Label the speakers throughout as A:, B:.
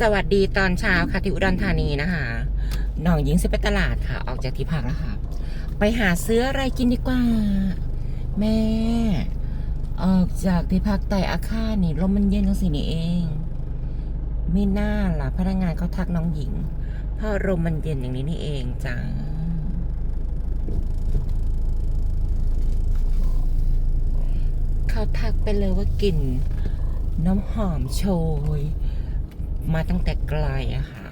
A: สวัสดีตอนเช้าค่ะที่อุดรธานีนะคะน้องหญิงจะไปตลาดค่ะ ออกจากที่พักแล้วค่ะ ไปหาซื้ออะไรกินดีกว่า แม่ ออกจากที่พักไต่อาคานี่ลมมันเย็นจังสินี่เองไมีหน้าล่ะพนักงานเขาทักน้องหญิง เพราะลมมันเย็นอย่างนี้นี่เองจ้าเขาทักไปเลยว่ากลิ่นน้ำหอมโชย มาตั้งแต่ไกลอะค่ะ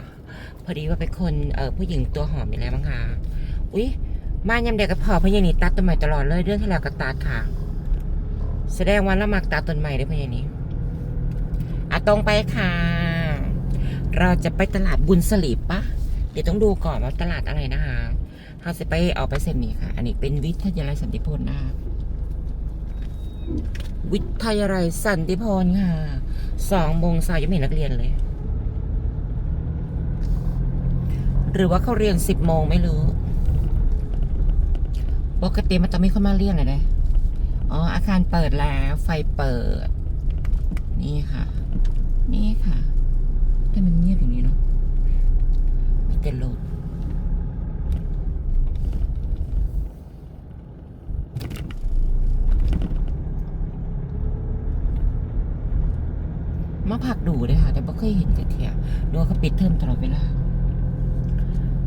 A: พอดีว่าเป็นคนเออผู้หญิงตัวหอมอยู่แล้วมั้งคะอุ๊ยมายำเด็กกับพอพญานีตัดต้นใหม่ตลอดเลยเรื่องที่แล้วก็ตัดค่ะ แสดงว่าละมักตัดต้นใหม่ได้พญานีอะตรงไปค่ะ เราจะไปตลาดบุญสลีปปะเดี๋ยวต้องดูก่อนว่าตลาดอะไรนะคะเราจะไปเอาไปเส้นนี้ค่ะ อันนี้เป็นวิทยาลัยสันติพลนะคะวิทยาลัยสันติพลค่ะสองโมงสายยังไม่เห็นนักเรียนเลย หรือว่าเขาเรียนสิบโมงไม่รู้ ปกติมันต้องมีคนมาเรียนเลยนะอ๋อ อาคารเปิดแล้ว ไฟเปิด นี่ค่ะ นี่ค่ะแต่มันเงียบอย่างนี้เนาะมีแต่รถมาผักดูเลยค่ะ แต่ไม่เคยเห็นจะเทียดูเขาปิดเทอมตลอดเวลา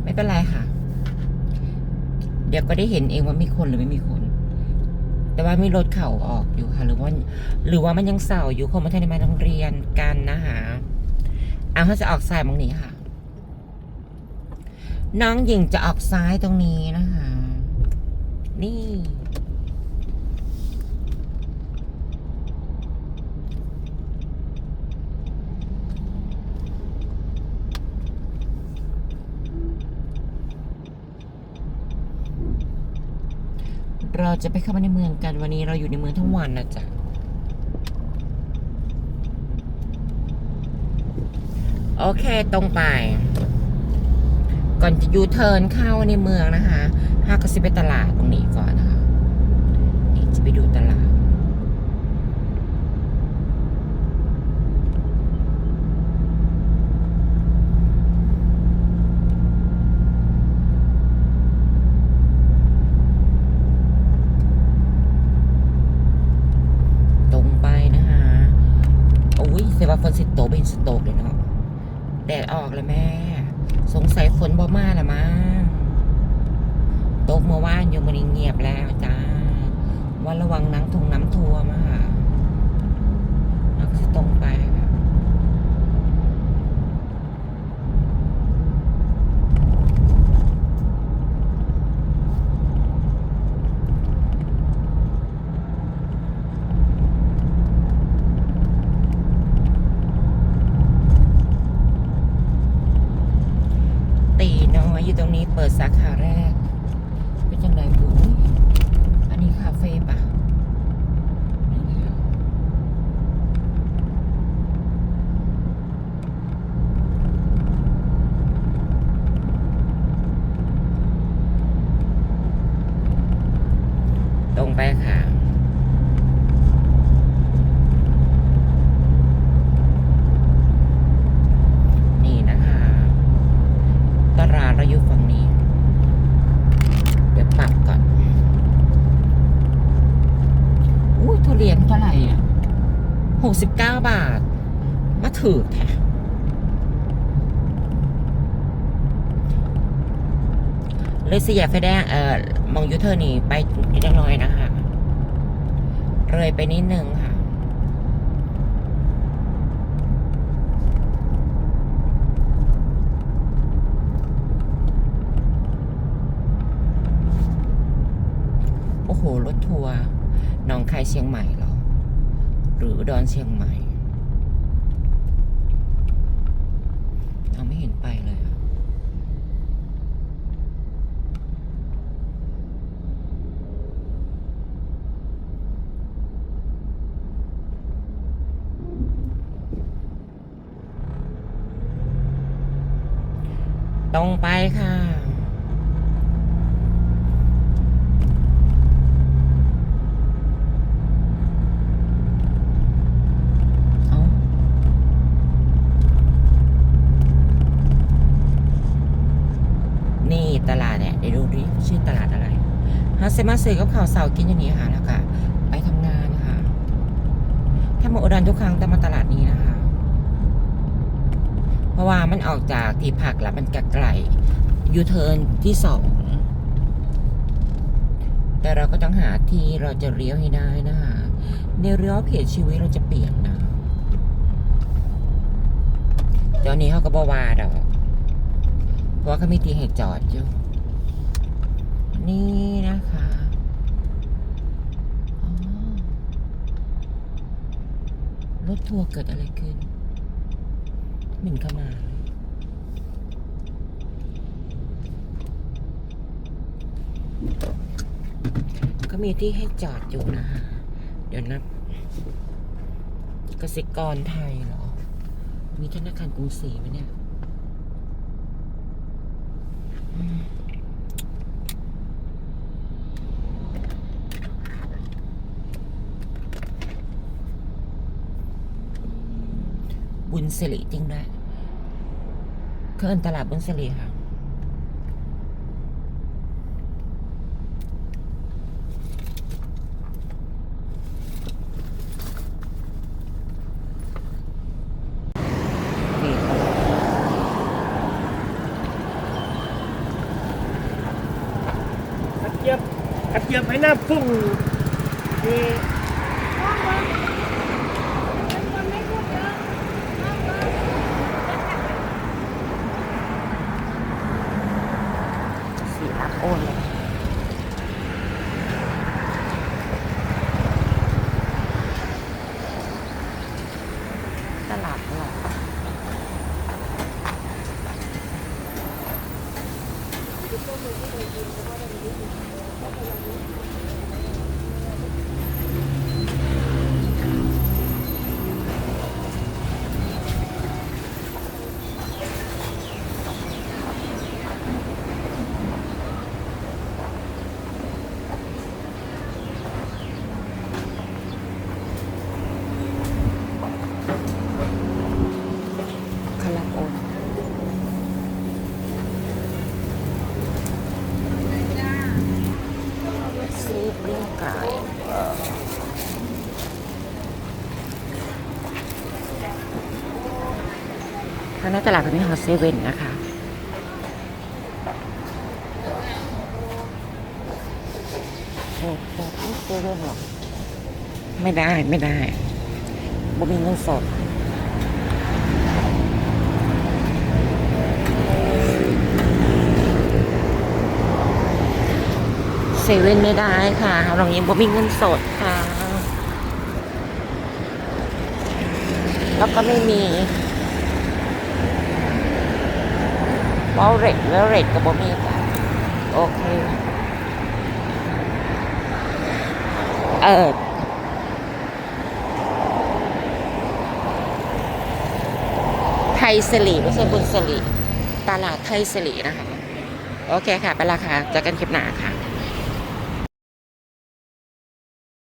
A: ไม่เป็นไรค่ะ เดี๋ยวก็ได้เห็นเองว่ามีคนหรือไม่มีคน แต่ว่ามีรถเข่าออกอยู่ค่ะ หรือว่าหรือว่ามันยังเสาอยู่คนมาทันได้มาโรงเรียนกันนะคะเอาเขาจะออกซ้ายมองนี้ค่ะ น้องหญิงจะออกซ้ายตรงนี้นะคะ นี่ เราจะไปเข้ามาในเมืองกันวันนี้เราอยู่ในเมืองทั้งวันนะจ๊ะโอเคตรงไป ก่อนจะยูเทิร์นเข้าในเมืองนะคะห้าก็สิไปตลาดตรงนี้ก่อนนะคะนี่จะไปดูตลาด ตรงไปนะคะ โอ้ยว่าฝนสิโตเป็นสโตกเลยเนาะแดดออกแลยแม่ สงสัยฝนบ่มาละมั้งตกเมื่อวานอยู่มันเงียบแล้วจ้าวันระวังน้ำทงน้ำทัวมาค่ะนักสิตรงไปค่ะตีน้ อยู่ตรงนี้เปิดสาขาแรก เป็นจังไดบุ้ยอันนี้คาเฟ่ปะนี่นะคะตรงไปค่ะ นี่นะคะ ตลาเราอยู่ฝั่งนี้ เดี๋ยวปรับก่อนอุ้ยทุเรียนเท่าไหร่อะหกสิบเก้าบาท มาถือแท้เลยสี่แยกไฟแดงเอ่อมองยูเทอร์นี่ไปนิดน้อยนะคะ เลยไปนิดนึงค่ะ โหรถทัวร์หนองคายเชียงใหม่หรอ หรือดอนเชียงใหม่เราไม่เห็นไปเลยอะตรงไปค่ะ ชื่อตลาดอะไรฮาเซ มาซื้อกับข่าวเสาร์กินอย่างนี้ค่ะแล้วก็ไปทำงานค่ะถ้ามาอุดรทุกครั้งแต้องมาตลาดนี้นะคะ เพราะว่ามันออกจากที่พักแล้วมันไกลยูเทิร์นที่สองแต่เราก็ต้องหาที่เราจะเลี้ยวให้ได้นะคะในเลี้ยวเพจชีวิตเราจะเปลี่ยนนะตอนนี้เขาก็บว่าดอกเพราะเขามีที่ให้จอดอยู่ นี่นะคะอ๋อ รถทัวร์เกิดอะไรขึ้นหมิ่นเข้ามาก็มีที่ให้จอดอยู่นะคะเดี๋ยวนะกสิกรไทยเหรอ มีธนาคารกรุงศรีไหมเนี่ย บุญสิริจริงด้วยเคลื่อนตลาดบุญสิริค่ะนี่ค่ะ
B: กระเจี๊ยบกระเจี๊ยบให้น้าพุ่งนี่
A: Thank you. ปลิ้งไก่เอ่อทางหน้าตลาดก็มีฮอตเซเว่นนะคะโอ้โหเซเว่นหรอ ไม่ได้ไม่ได้บ่มีเงินสด เซเว่นไม่ได้ค่ะเรายังบ่มีเงินสดค่ะ แล้วก็ไม่มีวอลเล็ตวอลเล็ตกับบ่มีค่ะ โอเค เออไทยสลีไม่ใช่บุญสลีตลาดไทยสลีนะคะ โอเคค่ะ ไปละค่ะเจอกันคลิปหน้าค่ะ